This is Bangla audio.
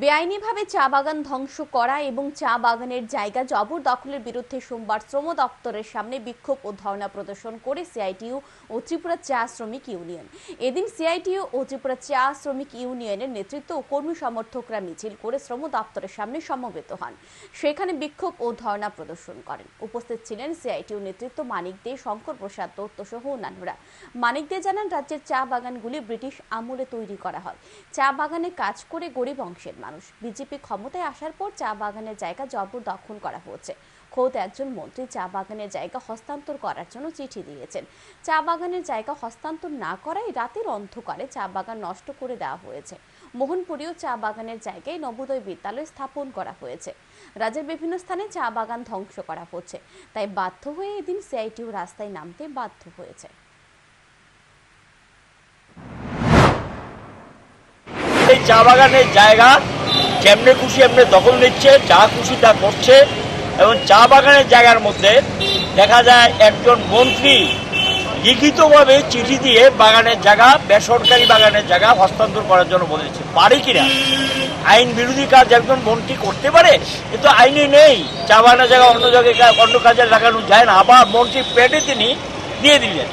বেআইনিভাবে চা বাগান ধ্বংস করা এবং চা বাগানের জায়গা জবরদখলের বিরুদ্ধে সোমবার শ্রম দপ্তরের সামনে বিক্ষোভ ও ধর্ণা প্রদর্শন করে সিআইটিইউ ও ত্রিপুরা চা শ্রমিক ইউনিয়ন। এদিন সিআইটিইউ ও ত্রিপুরা চা শ্রমিক ইউনিয়নের নেতৃত্ব ও কর্মী সমর্থকরা মিছিল করে শ্রম দপ্তরের সামনে সমবেত হন। সেখানে বিক্ষোভ ও ধর্ণা প্রদর্শন করেন। উপস্থিত ছিলেন সিআইটিইউ নেতৃত্ব মানিক দে, শঙ্কর প্রসাদ দত্ত সহ অন্যান্যরা। মানিক দে জানান, রাজ্যের চা বাগানগুলি ব্রিটিশ আমলে তৈরি করা হয়। চা বাগানে কাজ করে গরিব অংশের মানুষ। বিজেপি ক্ষমতায় আসার পর চা বাগানের জায়গা জবরদখল করা হচ্ছে খোদ একজন মন্ত্রী চা বাগানের জায়গা হস্তান্তর করার জন্য চিঠি দিয়েছেন। চা বাগানের জায়গা হস্তান্তর না করায় রাতের অন্ধকারে চা বাগান নষ্ট করে দেওয়া হয়েছে। মোহনপুরীয় চা বাগানের জায়গায় নবোদয় বিদ্যালয় স্থাপন করা হয়েছে। রাজ্যের বিভিন্ন স্থানে চা বাগান ধ্বংস করা হচ্ছে। তাই বাধ্য হয়ে এদিন সিআইটিউ রাস্তায় নামতে বাধ্য হয়েছে। চা বাগানের জায়গা যেমনে খুশি, এমনি দখল নিচ্ছে, যা খুশি তা করছে। এবং চা বাগানের জায়গার মধ্যে দেখা যায় একজন মন্ত্রী লিখিতভাবে চিঠি দিয়ে বাগানের জায়গা, বেসরকারি বাগানের জায়গা হস্তান্তর করার জন্য বলেছে। পারে কিনা? আইন বিরোধী কাজ একজন মন্ত্রী করতে পারে, কিন্তু আইনে নেই। চা বাগানের জায়গা অন্য জায়গায়, অন্য কাজে লাগানো যায় না। আবার মন্ত্রী পেটে তিনি দিয়ে দিলেন।